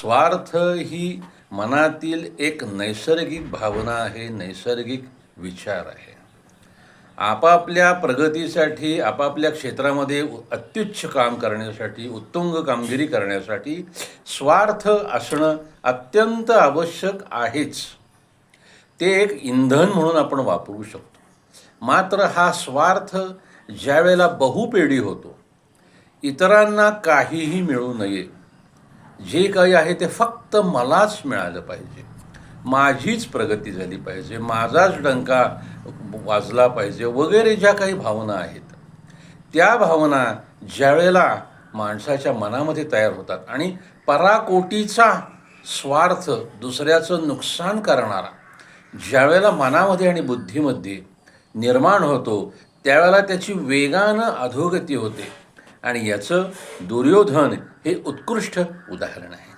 स्वार्थ ही मनातील एक नैसर्गिक भावना आहे नैसर्गिक विचार आहे. आपापल्या प्रगतीसाठी आपापल्या क्षेत्रामध्ये अत्युच्च काम करण्यासाठी उत्तुंग कामगिरी करण्यासाठी स्वार्थ असणं अत्यंत आवश्यक आहेच. ते एक इंधन म्हणून आपण वापरू शकतो. मात्र हा स्वार्थ ज्यावेळेला बहुपेढी होतो इतरांना काहीही मिळू नये जे काही आहे ते फक्त मलाच मिळालं पाहिजे. माझीच प्रगती झाली पाहिजे. माझाच डंका वाजला पाहिजे. वगैरे ज्या काही भावना आहेत त्या भावना ज्यावेळेला माणसाच्या मनामध्ये तयार होतात आणि पराकोटीचा स्वार्थ दुसऱ्याचं नुकसान करणारा ज्यावेळेला मनामध्ये आणि बुद्धीमध्ये निर्माण होतो त्यावेळेला त्याची वेगानं अधोगती होते. आणि याचं दुर्योधन हे उत्कृष्ट उदाहरण आहे.